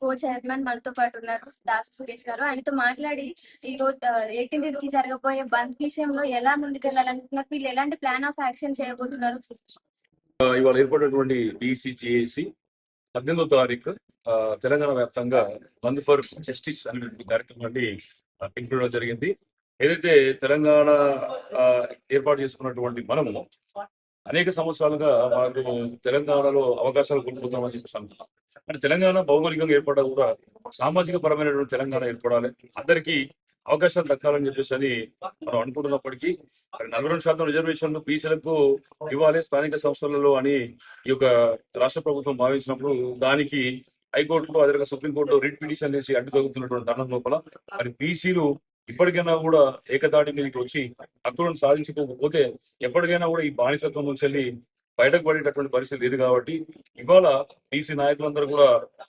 కో chairman మనతో పాటు ఉన్నారు దాసు సురేష్ గారు. ఆయనతో మాట్లాడి ఈ రోజు ఎయిటీన్త్కి జరగబోయే బంద్ విషయంలో ఎలా ముందుకెళ్ళాలనుకుంటున్నారు వీళ్ళు ఎలాంటి ప్లాన్ ఆఫ్ యాక్షన్ చేయబోతున్నారు? ఇవాళ ఏర్పడినటువంటి బీసీజీఏసి పద్దెనిమిదో తారీఖు తెలంగాణ వ్యాప్తంగా బంద్ ఫర్ జస్టిస్ అనేటువంటి కార్యక్రమాన్ని ఆ, జరిగింది. ఏదైతే తెలంగాణ ఏర్పాటు చేసుకున్నటువంటి మనము అనేక సంవత్సరాలుగా మనకు తెలంగాణలో అవకాశాలు కోల్పోతామని చెప్పేసి అంటున్నాం కానీ తెలంగాణ భౌగోళికంగా ఏర్పడ్డా కూడా సామాజిక పరమైనటువంటి తెలంగాణ ఏర్పడాలి. అందరికీ అవకాశాలు దక్కాలని చెప్పేసి అని మనం అనుకుంటున్నప్పటికీ మరి నలభై రెండు శాతం రిజర్వేషన్లు బీసీలకు ఇవ్వాలి స్థానిక సంస్థలలో అని ఈ యొక్క రాష్ట్ర ప్రభుత్వం భావించినప్పుడు దానికి హైకోర్టులో అదే సుప్రీంకోర్టులో రిట్ పిటిషన్ చేసి అడ్డు తగ్గుతున్నటువంటి తరుణం లోపల మరి బీసీలు ఇప్పటికైనా కూడా ఏకదాటి మీదకి వచ్చి హక్కులను సాధించకపోతే ఎప్పటికైనా కూడా ఈ బానిసత్వం నుంచి వెళ్ళి బయటకు పడేటటువంటి పరిస్థితి లేదు కాబట్టి ఇవాళ బీసీ నాయకులందరూ కూడా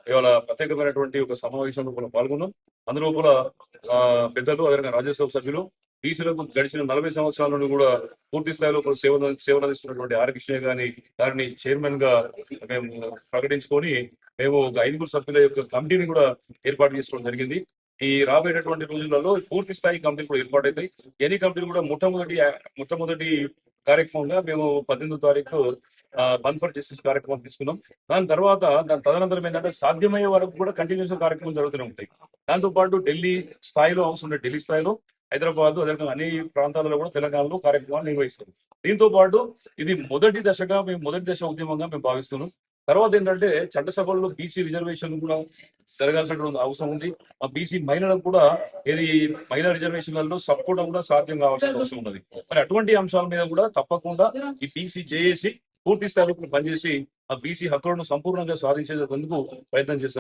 ఇవాళ ప్రత్యేకమైనటువంటి ఒక సమావేశంలో కూడా పాల్గొన్నాం. అందులో కూడా పెద్దలు అదేవిధంగా రాజ్యసభ సభ్యులు బీసీలకు గడిచిన నలభై సంవత్సరాల నుండి కూడా పూర్తి స్థాయిలో సేవ సేవలందిస్తున్నటువంటి ఆర్ కృష్ణయ్య గాని గారిని చైర్మన్గా మేము ప్రకటించుకొని మేము ఒక ఐదుగురు సభ్యుల యొక్క కమిటీని కూడా ఏర్పాటు చేసుకోవడం జరిగింది. ఈ రాబోయేటటువంటి రోజులలో పూర్తి స్థాయి కంపెనీలు కూడా ఏర్పాటు అవుతాయి ఎన్ని కంపెనీలు కూడా మొట్టమొదటి మొట్టమొదటి కార్యక్రమంగా మేము పద్దెనిమిదో తారీఖు కన్ఫర్ ఫర్ జస్టిస్ కార్యక్రమం తీసుకున్నాం. దాని తర్వాత దాని తదనంతరం ఏంటంటే సాధ్యమయ్యే వరకు కూడా కంటిన్యూస్ కార్యక్రమం జరుగుతూనే ఉంటాయి. దాంతో పాటు ఢిల్లీ స్థాయిలో అవసరం ఉండే ఢిల్లీ స్థాయిలో హైదరాబాద్ అదేవిధంగా అన్ని ప్రాంతాలలో కూడా తెలంగాణలో కార్యక్రమాలు నిర్వహిస్తాం. దీంతో పాటు ఇది మొదటి దశగా మేము మొదటి దశ ఉద్యమంగా మేము భావిస్తున్నాం. తర్వాత ఏంటంటే చట్టసభల్లో బీసీ రిజర్వేషన్ కూడా జరగాల్సినటువంటి అవసరం ఉంది. ఆ బీసీ మహిళలకు కూడా ఇది మహిళా రిజర్వేషన్లలో సపోర్ట్ కూడా సాధ్యం కావాల్సిన అవసరం ఉన్నది. మరి అటువంటి అంశాల మీద కూడా తప్పకుండా ఈ బీసీ చేసి పూర్తి స్థాయిలో పనిచేసి ఆ బీసీ హక్కులను సంపూర్ణంగా సాధించేందుకు ప్రయత్నం చేస్తారు